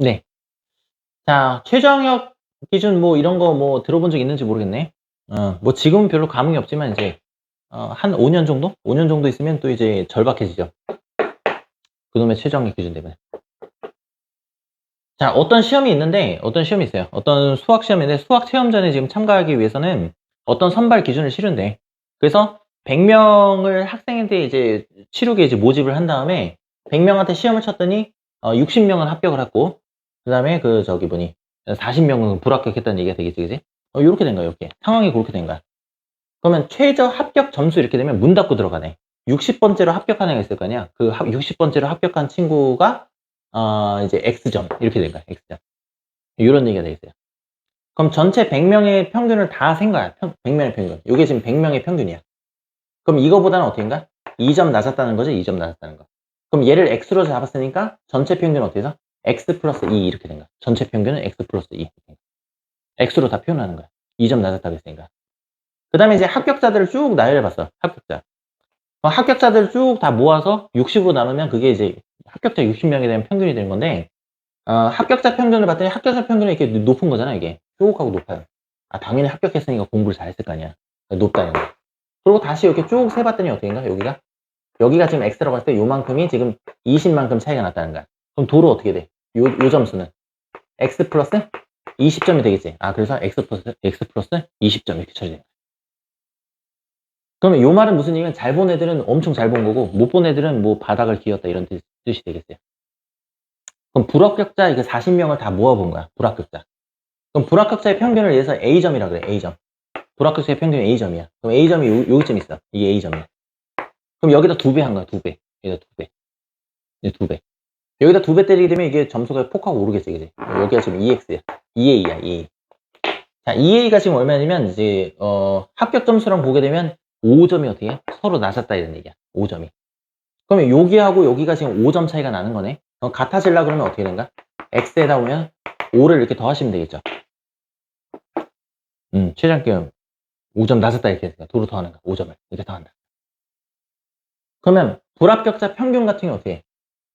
네. 자, 최저학력 기준 뭐 이런 거 뭐 들어본 적 있는지 모르겠네. 어, 뭐 지금은 별로 감흥이 없지만 이제 어, 한 5년 정도? 5년 정도 있으면 또 이제 절박해지죠. 그놈의 최저학력 기준 때문에. 자, 어떤 시험이 있는데, 어떤 시험이 있어요. 어떤 수학 시험인데, 수학 체험전에 지금 참가하기 위해서는 어떤 선발 기준을 치른대. 그래서 100명을 학생한테 이제 치르게 이제 모집을 한 다음에 100명한테 시험을 쳤더니 어, 60명은 합격을 했고, 그 다음에 그 저기 뭐니, 40명은 불합격했다는 얘기가 되겠지, 그지? 어, 이렇게 된 거야, 이렇게. 상황이 그렇게 된 거야. 그러면 최저 합격 점수 이렇게 되면 문 닫고 들어가네. 60번째로 합격한 애가 있을 거 아니야? 그 60번째로 합격한 친구가 어, 이제 X점 이렇게 된 거야. X점. 이런 얘기가 되겠어요. 그럼 전체 100명의 평균을 다. 평, 100명의 평균. 이게 지금 100명의 평균이야. 그럼 이거보다는 어떻게인가? 2점 낮았다는 거죠? 2점 낮았다는 거. 그럼 얘를 X로 잡았으니까 전체 평균은 어떻게 해서? X 플러스 2 이렇게 된 거야. 전체 평균은 X 플러스 2. X로 다 표현하는 거야. 2점 낮았다고 했으니까. 그 다음에 이제 합격자들을 쭉 나열해 봤어. 합격자. 합격자들을 쭉다 모아서 60으로 나누면 그게 이제 합격자 60명이 되면 평균이 되는 건데, 어, 합격자 평균을 봤더니 합격자 평균이 이렇게 높은 거잖아, 이게. 쭉 하고 높아요. 아, 당연히 합격했으니까 공부를 잘했을 거 아니야. 높다는 거. 그리고 다시 이렇게 쭉 세봤더니 어떻게인가, 여기가? 여기가 지금 X라고 했을 때 요만큼이 지금 20만큼 차이가 났다는 거야. 그럼 도로 어떻게 돼? 요, 요 점수는? X 플러스 20점이 되겠지. 아, 그래서 X 플러스, X 플러스 20점 이렇게 처리돼. 요 그러면 요 말은 무슨 얘기냐면 잘 본 애들은 엄청 잘 본 거고 못 본 애들은 뭐 바닥을 기었다 이런 뜻, 이 되겠어요. 그럼 불합격자 이게 40명을 다 모아본 거야. 불합격자. 그럼 불합격자의 평균을 위해서 A점이라 그래. A점. 불합격자의 평균이 A점이야. 그럼 A점이 요, 여기쯤 있어. 이게 A점이야. 그럼 여기다 두 배 한 거야. 두 배. 여기다 두 배. 이제 두 배. 여기다 두 배 때리게 되면 이게 점수가 폭하고 오르겠지. 그지? 여기가 지금 EX야. EA야. EA. 자, EA가 지금 얼마냐면 이제 어, 합격 점수랑 보게 되면 5점이 어떻게 해? 서로 낮았다 이런 얘기야. 5점이. 그러면 여기하고 여기가 지금 5점 차이가 나는 거네. 그럼 같아질라 그러면 어떻게 된가? x에다 오면 5를 이렇게 더하시면 되겠죠. 음, 최장기음 5점 낮았다 이렇게 했으니까 도로 더하는 거 5점을 이렇게 더한다. 그러면 불합격자 평균 같은 경우 어떻게 해?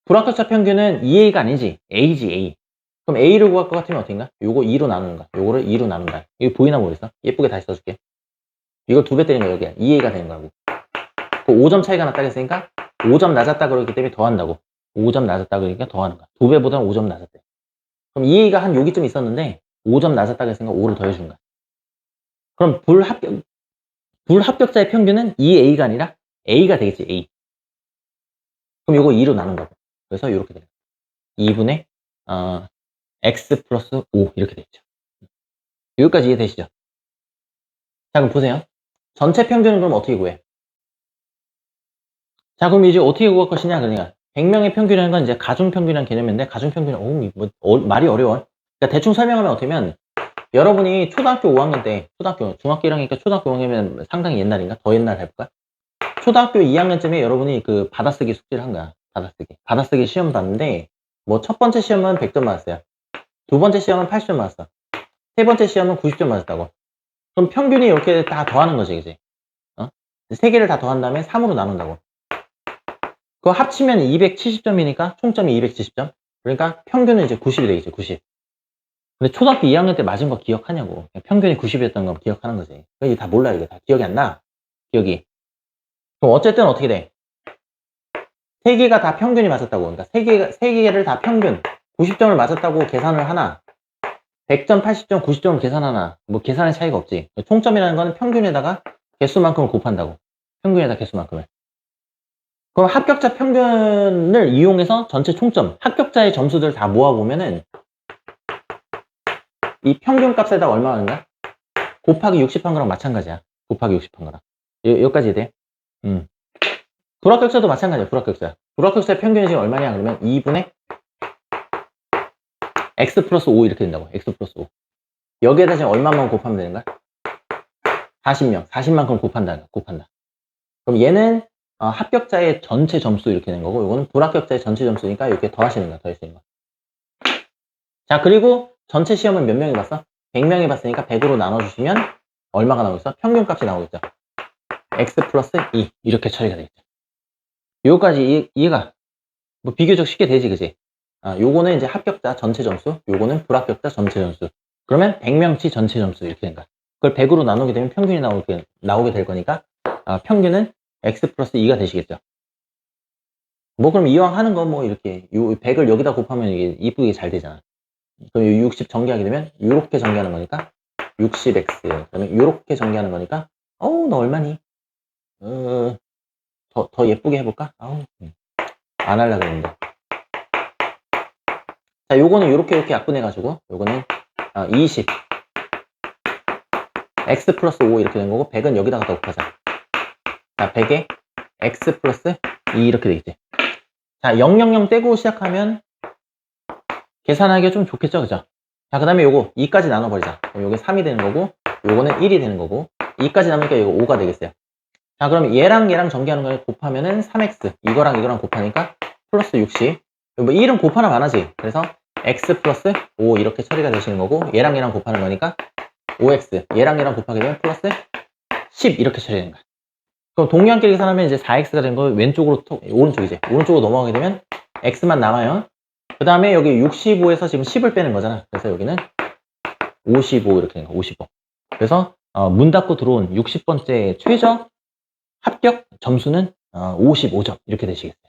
불합격자 평균은 2a가 아니지. a지 a. 그럼 a를 구할 것 같으면 어떻게인가? 요거 2로 나누는 거야. 요거를 2로 나눈다. 이거 보이나 모르겠어? 예쁘게 다시 써줄게. 이걸 두 배 때린 거야, 여기야. 2a가 되는 거고. 그 5점 차이가 났다 했으니까 5점 낮았다 그러기 때문에 더한다고. 5점 낮았다 그러니까 더하는 거야. 두 배보다는 5점 낮았대. 그럼 2a가 한 여기쯤 있었는데 5점 낮았다 그랬으니까 5를 더해준 거야. 그럼 불합격, 불합격자의 평균은 2a가 아니라 a가 되겠지, a. 그럼 이거 2로 나눈 거고. 그래서 이렇게 돼요. 2분의 어, x 플러스 5 이렇게 되죠. 여기까지 이해되시죠? 자, 그럼 보세요. 전체 평균은 그럼 어떻게 구해? 자, 그럼 이제 어떻게 구할 것이냐? 그러니까 100명의 평균이라는 건 이제 가중평균이라는 개념인데 가중평균은 어, 뭐, 어, 말이 어려워. 그러니까 대충 설명하면 어떻게면 여러분이 초등학교 5학년 때 초등학교 중학교 1학년이니까 초등학교 5학년이면 상당히 옛날인가? 더 옛날 해볼까? 초등학교 2학년쯤에 여러분이 그 받아쓰기 숙제를 한 거야. 받아쓰기. 받아쓰기 시험 봤는데 뭐 첫 번째 시험은 100점 맞았어요. 두 번째 시험은 80점 맞았어. 세 번째 시험은 90점 맞았다고. 그럼 평균이 이렇게 다 더하는 거지, 이제. 어? 세 개를 다 더한 다음에 3으로 나눈다고. 그거 합치면 270점이니까 총점이 270점. 그러니까 평균은 이제 90이 되겠지, 90. 근데 초등학교 2학년 때 맞은 거 기억하냐고. 평균이 90이었던 거 기억하는 거지. 이게 다 몰라, 이게 다. 기억이 안 나. 기억이. 그럼 어쨌든 어떻게 돼? 세 개가 다 평균이 맞았다고. 그러니까 세 개가, 세 개를 다 평균. 90점을 맞았다고 계산을 하나. 100점, 80점, 90점을 계산하나. 뭐 계산의 차이가 없지. 총점이라는 거는 평균에다가 개수만큼을 곱한다고. 평균에다 개수만큼을. 그럼 합격자 평균을 이용해서 전체 총점, 합격자의 점수들 다 모아보면은 이 평균 값에다 얼마 하는가? 곱하기 60한 거랑 마찬가지야. 곱하기 60한 거랑. 여, 여기까지 돼? 음. 불합격자도 마찬가지야, 불합격자. 불합격자의 평균이 지금 얼마냐? 그러면 2분의 x 플러스 5 이렇게 된다고. x 플러스 5. 여기에다 지금 얼마만 곱하면 되는가? 40명. 40만큼 곱한다. 곱한다. 그럼 얘는 어, 합격자의 전체 점수 이렇게 되는 거고, 이거는 불합격자의 전체 점수니까 이렇게 더하시는 거야. 더하시는 거. 자, 그리고 전체 시험은 몇 명이 봤어? 100명이 봤으니까 100으로 나눠주시면 얼마가 나오겠어? 평균 값이 나오겠죠. x 플러스 2 이렇게 처리가 되겠죠. 요거까지 이해, 이해 가 뭐 비교적 쉽게 되지, 그지? 아, 요거는 이제 합격자 전체 점수, 요거는 불합격자 전체 점수. 그러면 100명치 전체 점수 이렇게 된 거야. 그걸 100으로 나누게 되면 평균이 나오게, 나오게 될 거니까, 아, 평균은 x 플러스 2가 되시겠죠. 뭐 그럼 이왕 하는 거뭐 이렇게 요 100을 여기다 곱하면 이게 이쁘게 잘 되잖아. 그럼 60 전개하게 되면 요렇게 전개하는 거니까 60x. 그러면 요렇게 전개하는 거니까 어우 너 얼마니? 어, 더, 더 예쁘게 해볼까? 아우 음. 안 하려고 했는데. 자, 요거는 요렇게 요렇게 약분해가지고 요거는 어, 20 x 플러스 5 이렇게 된 거고 100은 여기다가 더 곱하자. 자, 100에 x 플러스 2 이렇게 되겠지. 자, 000 떼고 시작하면 계산하기가 좀 좋겠죠, 그죠? 자, 그 다음에 요거 2까지 나눠버리자. 그럼 요게 3이 되는 거고, 요거는 1이 되는 거고, 2까지 남으니까 이거 5가 되겠어요. 자, 그럼 얘랑 얘랑 전개하는 걸 곱하면은 3x, 이거랑 이거랑 곱하니까 플러스 60. 뭐 1은 곱하나 마나지. 그래서 x 플러스 5 이렇게 처리가 되시는 거고, 얘랑 얘랑 곱하는 거니까 5x, 얘랑 얘랑 곱하게 되면 플러스 10 이렇게 처리되는 거야. 그럼 동량끼리 계산하면 이제 4x가 된 거 왼쪽으로 톡, 오른쪽이지. 오른쪽으로 넘어가게 되면 x만 남아요. 그 다음에 여기 65에서 지금 10을 빼는 거잖아. 그래서 여기는 55 이렇게 된 거, 55. 그래서 어, 문 닫고 들어온 60번째 최저 합격 점수는 어, 55점 이렇게 되시겠어요.